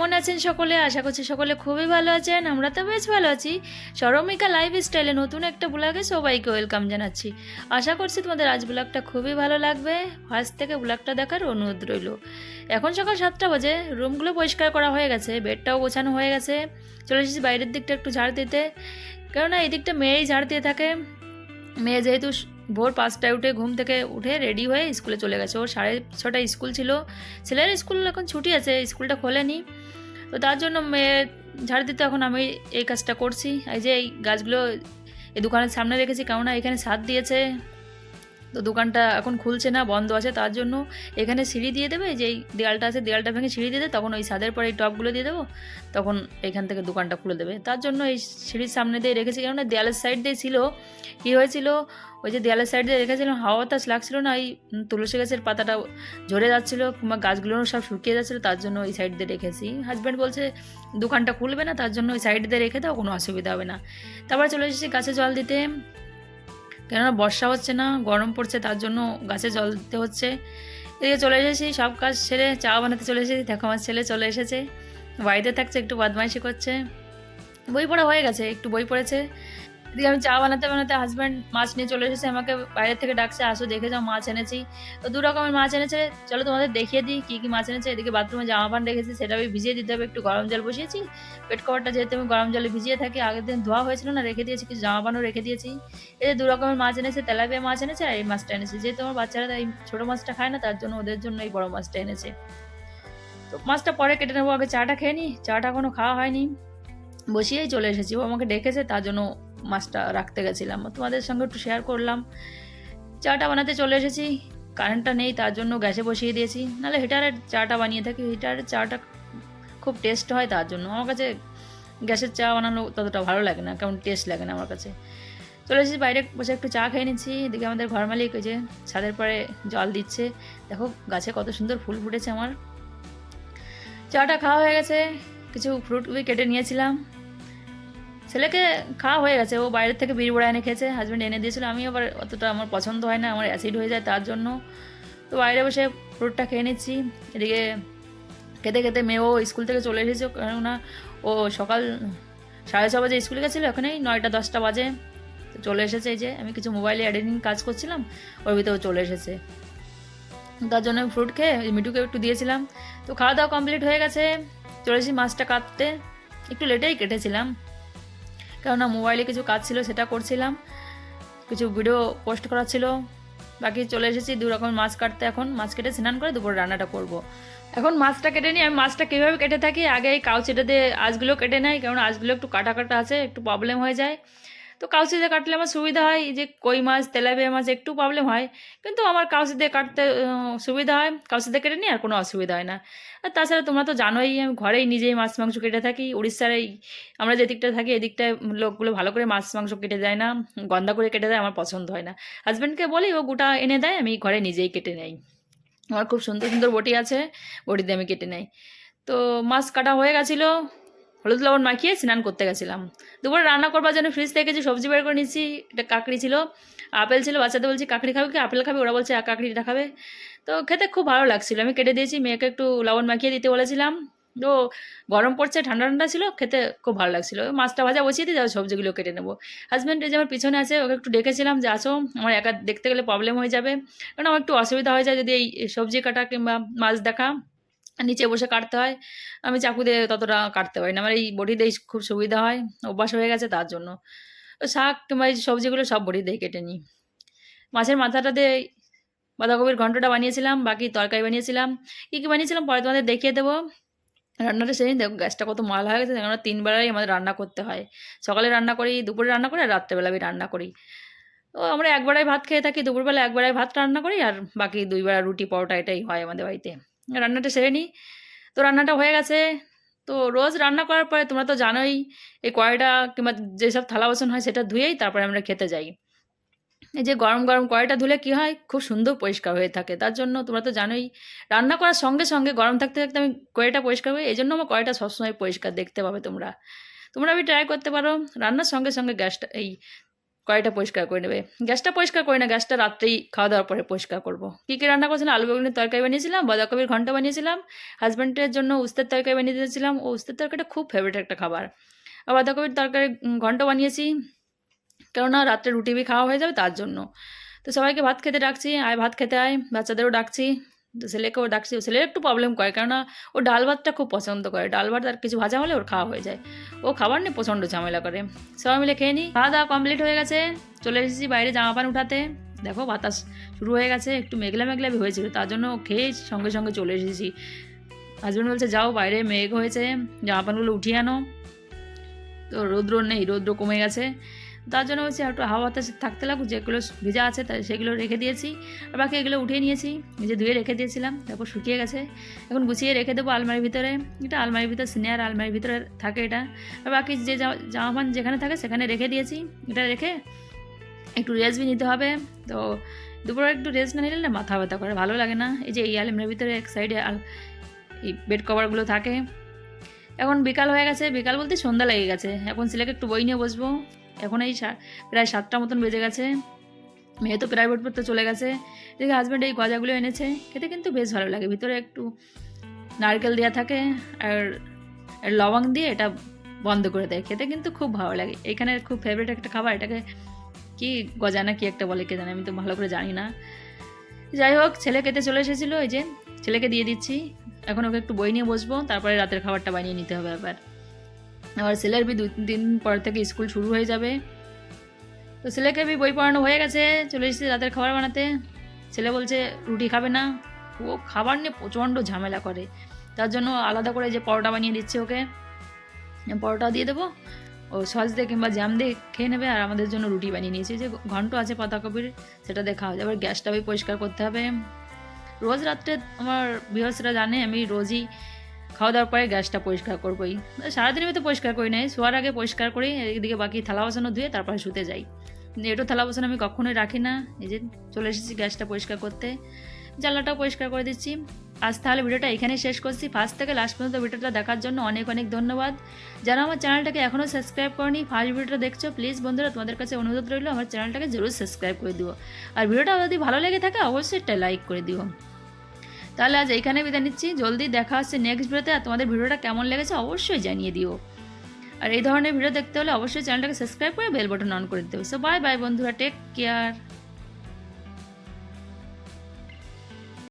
কেমন আছেন সকলে? আশা করছি সকলে খুবই ভালো আছেন। আমরা তো বেশ ভালো আছি। সরমিকা লাইফ স্টাইলে নতুন একটা ব্লগে সবাইকে ওয়েলকাম জানাচ্ছি। আশা করছি তোমাদের আজ ব্লগটা খুবই ভালো লাগবে। ফার্স্ট থেকে ব্লগটা দেখার অনুরোধ রইল। এখন সকাল সাতটা বাজে। রুমগুলো পরিষ্কার করা হয়ে গেছে। বেডটাও গোছানো হয়ে গেছে। চলে এসেছি বাইরের দিকটা একটু ঝাড় দিতে। কেননা এই দিকটা মেয়েই ঝাড় দিয়ে থাকে। মেয়ে যেহেতু ভোর পাঁচটায় উঠে, ঘুম থেকে উঠে রেডি হয়ে স্কুলে চলে গেছে। ওর সাড়ে ছটায় স্কুল ছিল। ছেলের স্কুল এখন ছুটি আছে, স্কুলটা খোলেনি। তো তার জন্য মেয়ে ঝাড় দিতে এখন আমি এই কাজটা করছি। এই যে এই গাছগুলো এই দোকানের সামনে রেখেছি, কেননা এখানে সাত দিয়েছে। তো দোকানটা এখন খুলছে না, বন্ধ আছে, তার জন্য এখানে সিঁড়ি দিয়ে দেবে, যেই দেয়ালটা আছে দেয়ালটা ভেঙে সিঁড়ি দিয়ে দেবে তখন ওই ছাদের পরে এই টপগুলো দিয়ে দেবো, তখন এখান থেকে দোকানটা খুলে দেবে। তার জন্য এই সিঁড়ির সামনে দিয়ে রেখেছি, কেননা দেয়ালের সাইড দিয়ে ছিল, কী হয়েছিল, ওই যে দেয়ালের সাইড দিয়ে রেখেছিলাম, হাওয়া বাতাস লাগছিল না, এই তুলসী গাছের পাতাটা ঝরে যাচ্ছিল, কিংবা গাছগুলো সব শুকিয়ে যাচ্ছিল, তার জন্য ওই সাইড দিয়ে রেখেছি। হাজব্যান্ড বলছে, দোকানটা খুলবে না, তার জন্য ওই সাইড দিয়ে রেখে দাও, কোনো অসুবিধা হবে না। তারপর চলে এসেছি গাছে জল দিতে। কেননা বর্ষা হচ্ছে না, গরম পড়ছে, তার জন্য গাছে জল দিতে হচ্ছে। এদিকে চলে এসেছি, সব কাজ ছেড়ে চা বানাতে চলে এসেছি। দেখো আমার ছেলে চলে এসেছে, বাড়িতে থাকছে, একটু বদমাইশি করছে। বই পড়া হয়ে গেছে, একটু বই পড়েছে। এদিকে আমি চা বানাতে বানাতে হাজব্যান্ড মাছ নিয়ে চলে এসেছে, আমাকে বাইরে থেকে ডাকছে, আসো, দেখে যাও, মাছ এনেছি। তো দু রকমের মাছ এনেছে, চলো তোমাদের দেখিয়ে দিই কী কী মাছ এনেছে। এদিকে বাথরুমে জামা পান রেখেছি, সেটা আমি ভিজিয়ে দিতে হবে, একটু গরম জল বসিয়েছি। পেট কভারটা যেহেতু আমি গরম জলে ভিজিয়ে থাকি, আগের দিন ধোয়া হয়েছিল না, রেখে দিয়েছি, কিছু জামা পানও রেখে দিয়েছি। এই যে দু রকমের মাছ এনেছে, তেলাপিয়া মাছ এনেছে আর এই মাছটা এনেছে। যেহেতু আমার বাচ্চারা এই ছোটো মাছটা খায় না, তার জন্য ওদের জন্য এই বড় মাছটা এনেছে। তো মাছটা পরে কেটে নেব, আগে চাটা খেয়ে নিই চাটা কোনো খাওয়া হয়নি। বসিয়েই চলে এসেছি, ও আমাকে ডেকেছে, তার জন্য মাছটা রাখতে গেছিলাম। তোমাদের সঙ্গে একটু শেয়ার করলাম। চাটা বানাতে চলে এসেছি। কারেন্টটা নেই, তার জন্য গ্যাসে বসিয়ে দিয়েছি। নাহলে হিটারের চাটা বানিয়ে থাকি। হিটারের চাটা খুব টেস্ট হয় তার জন্য। আমার কাছে গ্যাসের চা বানানো ততটা ভালো লাগে না, কেমন টেস্ট লাগে না আমার কাছে। চলে এসেছি, বাইরে বসে একটু চা খেয়ে নিচ্ছি। এদিকে আমাদের ঘর মালিক ওই যে ছাদের পরে জল দিচ্ছে। দেখো, গাছে কত সুন্দর ফুল ফুটেছে আমার। চাটা খাওয়া হয়ে গেছে। কিছু ফ্রুট কেটে নিয়েছিলাম। ছেলেকে খাওয়া হয়ে গেছে, ও বাইরের থেকে বিড়ি বড়া এনে খেয়েছে হাজব্যান্ড এনে দিয়েছিল আমি আবার অতটা আমার পছন্দ হয় না, আমার অ্যাসিড হয়ে যায় তার জন্য। তো বাইরে বসে ফ্রুটটা খেয়ে নিচ্ছি, এদিকে খেতে খেতে মেয়েও স্কুল থেকে চলে এসেছে, কেননা ও সকাল সাড়ে ছ বাজে স্কুলে গেছিল এখানেই নয়টা দশটা বাজে। তো চলে এসেছে এই যে, আমি কিছু মোবাইলে এডিটিং কাজ করছিলাম, ওর ভিতরে চলে এসেছে। তার জন্য ফ্রুট খেয়ে মিঠুকে একটু দিয়েছিলাম। তো খাওয়া দাওয়া কমপ্লিট হয়ে গেছে, চলে এসেছি মাছটা কাটতে। একটু লেটেই কেটেছিলাম। কেননা মোবাইলে কিছু কাজ ছিল, সেটা করছিলাম। কিছু ভিডিও পোস্ট করা ছিল। বাকি চলে এসেছি, দু রকম মাছ কাটতে এখন। মাছ কেটে স্নান করে দুপুরে রান্নাটা করব। এখন মাছটা কেটে নিই। আমি মাছটা কীভাবে কেটে থাকি? আগে এই কাউচিটা দিয়ে আজগুলো কেটে নেয় কারণ আজগুলো একটু কাটা কাটা আছে, একটু প্রবলেম হয়ে যায়। তো দিয়ে কাটলে আমার সুবিধা হয় যে কই মাছ, তেলাপিয়া মাছ একটু প্রবলেম হয়, কিন্তু আমার দিয়ে কাটতে সুবিধা হয় দিয়ে কেটে নিই আর কোনো অসুবিধা হয় না। আর তাছাড়া তোমরা তো জানোই, আমি ঘরেই নিজেই মাছ, মাংস কেটে থাকি উড়িষ্যার এই আমরা যে দিকটা থাকি এদিকটায় লোকগুলো ভালো করে মাছ, মাংস কেটে দেয় না গন্ধা করে কেটে দেয়, আমার পছন্দ হয় না। হাজব্যান্ডকে বলি, ও গোটা এনে দেয়, আমি ঘরে নিজেই কেটে নেই। আমার খুব সুন্দর সুন্দর বটি আছে, বটি দিয়ে আমি কেটে নেই। তো মাছ কাটা হয়ে গেছিল হলুদ লবণ মাখিয়ে স্নান করতে গেছিলাম। দুপুরে রান্না করবার জন্য ফ্রিজ থেকে কিছু সবজি বের করে নিয়েছি একটা কাকড়ি ছিল, আপেল ছিল, বাচ্চাদের বলছি, কাকড়ি খাবে কি? আপেল খাবে? ওরা বলছে কাকড়িটা খাবে। তো খেতে খুব ভালো লাগছিল। আমি কেটে দিয়েছি, মেয়েকে একটু লবণ মাখিয়ে দিতে বলেছিলাম। তো গরম পড়ছে, ঠান্ডা ঠান্ডা ছিল, খেতে খুব ভালো লাগছিল। মাছটা ভাজা বসিয়ে দিয়ে যাও সবজিগুলো কেটে নেব। হাজব্যান্ড যে আমার পিছনে আছে, ওকে একটু ডেকেছিলাম, যে, আসো। আমার একা দেখতে গেলে প্রবলেম হয়ে যাবে। কারণ আমার একটু অসুবিধা হয়ে যায় যদি এই সবজি কাটা কিংবা মাছ দেখা। নিচে বসে কাটতে হয়। আমি চাকু দিয়ে ততটা কাটতে পারি না। আমার এই বটি দিয়েই খুব সুবিধা হয়। অভ্যাস হয়ে গেছে তার জন্য। শাক কিংবা এই সবজিগুলো সব বটি দিয়ে কেটে নিই। মাছের মাথাটা দিয়ে বাঁধাকপির ঘন্টটা বানিয়েছিলাম, বাকি তরকারি বানিয়েছিলাম। কী কী বানিয়েছিলাম? পরে তোমাদের দেখিয়ে দেবো। রান্নাটা সেদিন দেখো, গ্যাসটা কত মাল হয়ে গেছে। কেননা তিনবেলাই আমাদের রান্না করতে হয়। সকালে রান্না করি, দুপুরে রান্না করি, আর রাত্রেবেলা আমি রান্না করি। তো আমরা একবারাই ভাত খেয়ে থাকি, দুপুরবেলা একবারাই ভাত রান্না করি, আর বাকি দুইবেলা রুটি, পরোটা, এটাই হয় আমাদের বাড়িতে। রান্নাটা সেরে নিই তো রান্নাটা হয়ে গেছে। তো রোজ রান্না করার পরে তোমরা তো জানোই, এই কড়াইটা কিংবা যেসব থালা বাসন হয় সেটা ধুয়েই তারপরে আমরা খেতে যাই। এই যে গরম গরম কড়াইটা ধুলে কি হয়? খুব সুন্দর পরিষ্কার হয়ে থাকে। তার জন্য তোমরা তো জানোই, রান্না করার সঙ্গে সঙ্গে গরম থাকতে থাকতে আমি কড়াইটা পরিষ্কার করি। এই জন্য আমার কড়াইটা সবসময় পরিষ্কার দেখতে পাবে তোমরা। তোমরা আমি ট্রাই করতে পারো। রান্নার সঙ্গে সঙ্গে গ্যাসটা, এই কড়াইটা পরিষ্কার করে নেবে। গ্যাসটা পরিষ্কার করে না, গ্যাসটা রাত্রেই খাওয়া দাওয়ার পরে পরিষ্কার করব। কী কী রান্না করেছিলাম? আলু বেগুনের তরকারি বানিয়েছিলাম, বাঁধাকপির ঘন্ট বানিয়েছিলাম হাজব্যান্ডের জন্য উস্তের তরকারি বানিয়ে দিয়েছিলাম। ও উস্তের তরকারিটা খুব ফেভারিট একটা খাবার। আর বাঁধাকপির তরকারি ঘন্ট বানিয়েছি, কেননা রাত্রে রুটি বি খাওয়া হয়ে যাবে তার জন্য। তো সবাইকে ভাত খেতে ডাকছি, আয় ভাত খেতে আয়, বাচ্চাদেরও ডাকছি। তো ছেলেকেও ডাকছি, ও ছেলের একটু প্রবলেম করে, কেননা ও ডাল ভাতটা খুব পছন্দ করে। ডাল ভাত আর কিছু ভাজা হলে ওর খাওয়া হয়ে যায়। ও খাবার নিয়ে প্রচণ্ড ঝামেলা করে। সবাই মিলে খেয়ে নিই খাওয়া দাওয়া কমপ্লিট হয়ে গেছে। চলে এসেছি বাইরে জামা প্যান্ট উঠাতে। দেখো, বাতাস শুরু হয়ে গেছে। একটু মেঘলা মেঘলা হয়েছিল, তার জন্য খেয়ে সঙ্গে সঙ্গে চলে এসেছি। হাজব্যান্ড বলছে, যাও, বাইরে মেঘ হয়েছে। জামা প্যান্টগুলো উঠিয়ে আনো। তো রৌদ্র নেই, রৌদ্র কমে গেছে। তার জন্য হচ্ছে একটু হাওয়া বাতাস থাকতে লাগুক, যেগুলো ভিজা আছে তাই সেগুলো রেখে দিয়েছি। আর বাকি এগুলো উঠিয়ে নিয়েছি নিজে ধুয়ে রেখে দিয়েছিলাম, তারপর শুকিয়ে গেছে। এখন গুছিয়ে রেখে দেবো আলমারির ভিতরে। এটা আলমারির ভিতরে, সিনিয়র আলমারির ভিতরে থাকে এটা। আর বাকি যে জামা প্যান্ট যেখানে থাকে সেখানে রেখে দিয়েছি। এটা রেখে একটু রেস্ট নিতে হবে। তো দুপুরে একটু রেস্ট না নিলে না মাথা ব্যথা করে, ভালো লাগে না। এই যে এই আলমারির ভিতরে এক সাইডে এই বেড কভারগুলো থাকে। এখন বিকাল হয়ে গেছে। বিকাল বলতে সন্ধ্যা লেগে গেছে। এখন ছেলেকে একটু বই নিয়ে বসবো। এখন এই প্রায় সাতটা মতন বেজে গেছে। মেয়ে তো প্রাইভেট পড়তে চলে গেছে। দেখি হাজব্যান্ড এই গজাগুলো এনেছে। খেতে কিন্তু বেশ ভালো লাগে। ভিতরে একটু নারকেল দেওয়া থাকে আর লবঙ্গ দিয়ে এটা বন্ধ করে দেয়। খেতে কিন্তু খুব ভালো লাগে। এখানে খুব ফেভারিট একটা খাবার। এটাকে কি গজা না কি একটা বলে কে জানে? আমি তো ভালো করে জানি না। যাই হোক, ছেলে খেতে চলে এসেছিল। এই যে ছেলেকে দিয়ে দিচ্ছি। এখন ওকে একটু বই নিয়ে বসবো। তারপরে রাতের খাবারটা বানিয়ে নিতে হবে আবার। আবার ছেলের বি দু তিন দিন পর থেকে স্কুল শুরু হয়ে যাবে। তো ছেলেকে বি বই পড়ানো হয়ে গেছে, চলে এসেছি রাতের খাবার বানাতে। ছেলে বলছে, রুটি খাবে না? ও খাবার নিয়ে প্রচণ্ড ঝামেলা করে। তার জন্য আলাদা করে যে পরোটা বানিয়ে দিচ্ছে ওকে। পরোটা দিয়ে দেবো, ও সস দিয়ে কিংবা জ্যাম দিয়ে খেয়ে নেবে আর আমাদের জন্য রুটি বানিয়ে নিয়েছি। যে ঘন্ট আছে পাতাকপির, সেটা দিয়ে খাওয়া যাবে। গ্যাসটা পরিষ্কার করতে হবে। রোজ রাত্রে আমার বৃহস্পতিরা জানে, আমি রোজই খাওয়া দাওয়ার পরে গ্যাসটা পরিষ্কার করবোই। সারাদিন তো পরিষ্কার করি নাই, শোয়ার আগে পরিষ্কার করি, এদিকে বাকি থালা বাসনও ধুয়ে তারপরে শুতে যাই। এটো থালা বাসন আমি কখনোই রাখি না, এই যে চলে এসেছি গ্যাসটা পরিষ্কার করতে। জানলাটাও পরিষ্কার করে দিচ্ছি। আজ তাহলে ভিডিওটা এখানেই শেষ করছি। ফার্স্ট থেকে লাস্ট পর্যন্ত ভিডিওটা দেখার জন্য অনেক অনেক ধন্যবাদ। যারা আমার চ্যানেলটাকে এখনও সাবস্ক্রাইব করনি, ফার্স্ট ভিডিওটা দেখছ, প্লিজ বন্ধুরা তোমাদের কাছে অনুরোধ রইল, আমার চ্যানেলটাকে জরুর সাবস্ক্রাইব করে দিও। আর ভিডিওটা যদি ভালো লেগে থাকে, অবশ্যই একটা লাইক করে দিও। তাহলে আজ এইখানে বিদায় নিচ্ছি। জলদি দেখা হচ্ছে নেক্সট ভিডিওতে। আর তোমাদের ভিডিওটা কেমন লেগেছে অবশ্যই জানিয়ে দিও। আর এই ধরনের ভিডিও দেখতে হলে অবশ্যই চ্যানেলটাকে সাবস্ক্রাইব করে বেল বাটন অন করে দিতে হবে। সো বাই বাই বন্ধুরা। Take care